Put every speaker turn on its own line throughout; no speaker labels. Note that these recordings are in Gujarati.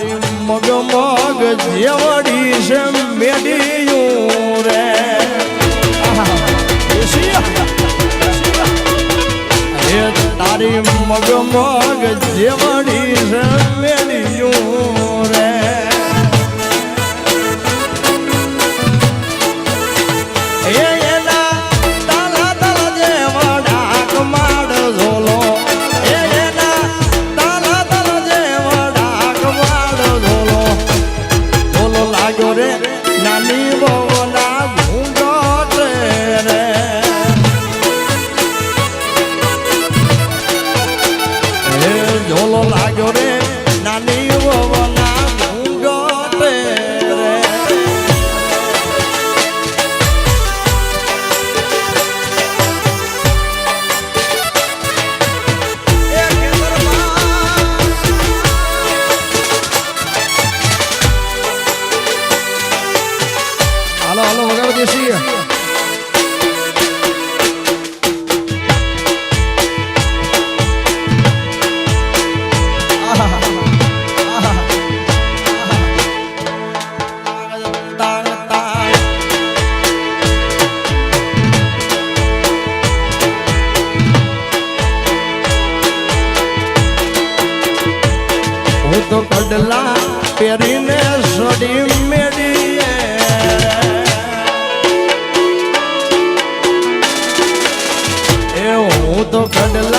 મારી મગ મગ જેવડી છે મેડિયું રે. તારી મગ મગ જેવડી છે પડલો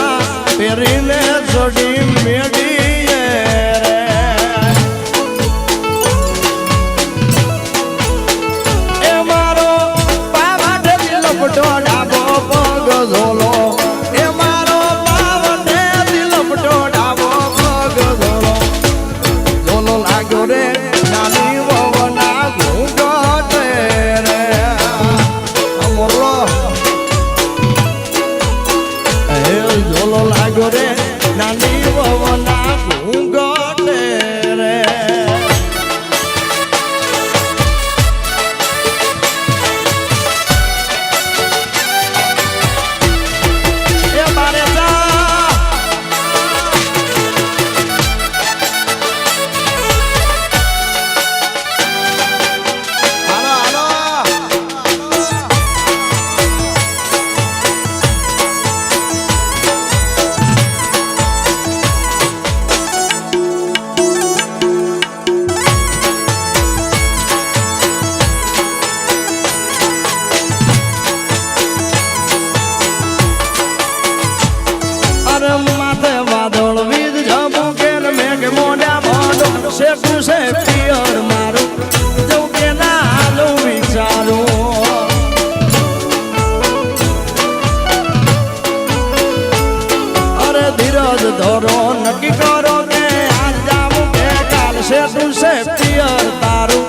ધોરો નક્કી કરો કે આજ જાવું કે કાલ છે તું છે પિયર તારું.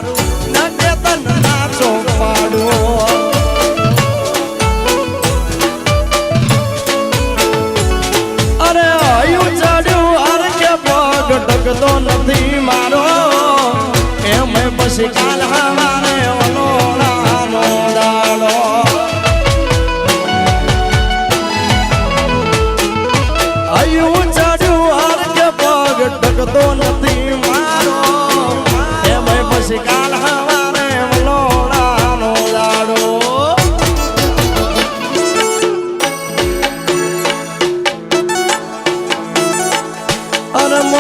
નકે નથી મારો. એમ પછી કાલ હવારે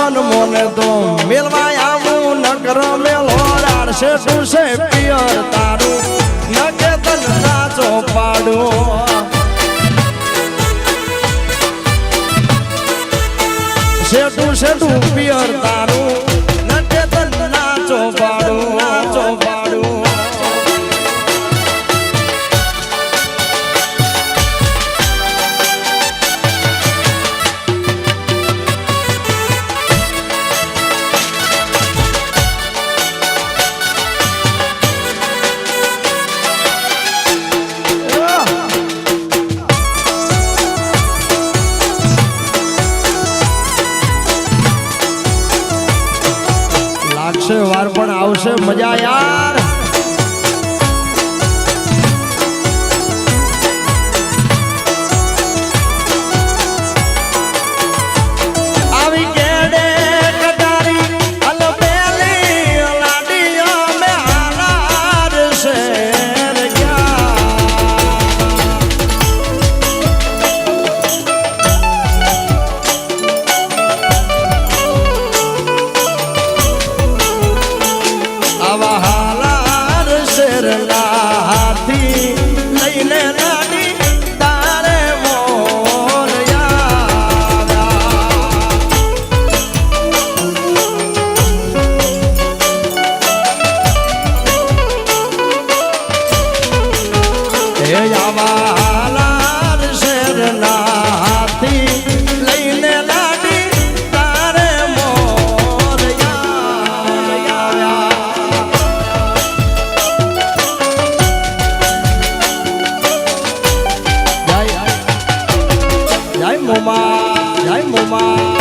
મન મોને તો મેલવા આવું નકર મેલો રાડશે તુસે પિયર તારું. નકે તન નાચો પાડું. શેઠું શેઠું પિયર આવશે વાર પણ આવશે. મજા યાર. મોમા જય મોમા.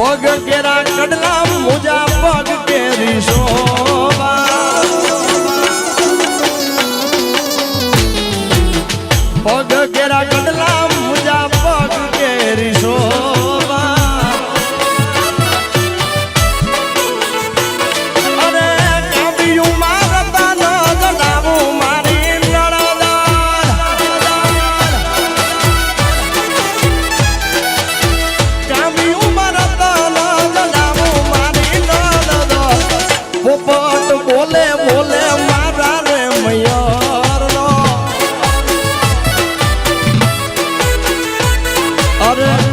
પગ કેરા કડલા મુજા પગ કેરીશો. Arı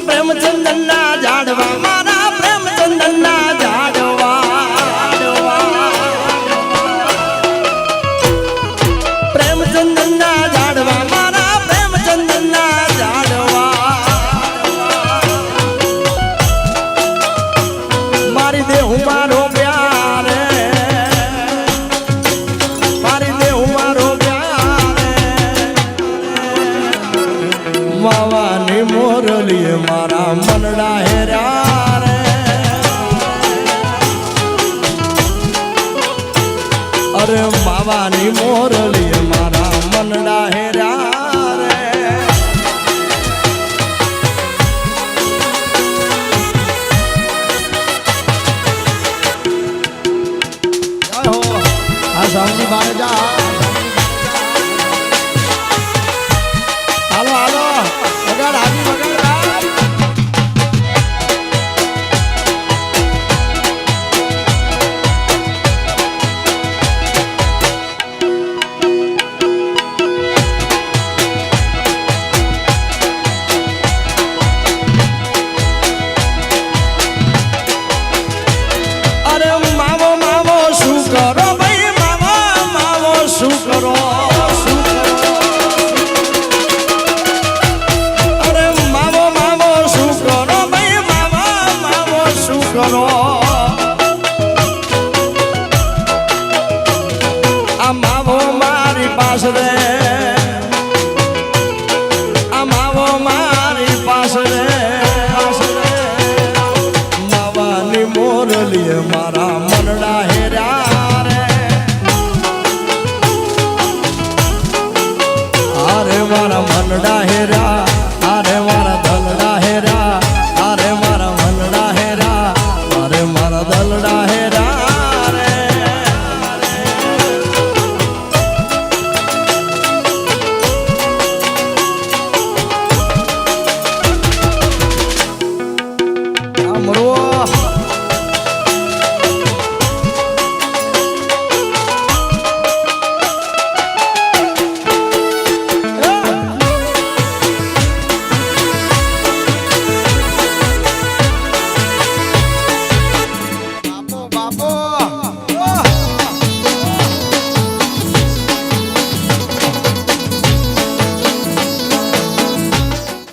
ಬ್ರಹ್ಮಚಂದ್ರನ್ನ પલડા હેર્યા રે અરે બાવાની મોરલી મારા મનડા હેર્યા રે આ સામની બારે જા કરો આ માવો મારી પાસે આ માવો મારી પાસે માવાની મોરલી મારા મનડા હેર્યા રે અરે મારા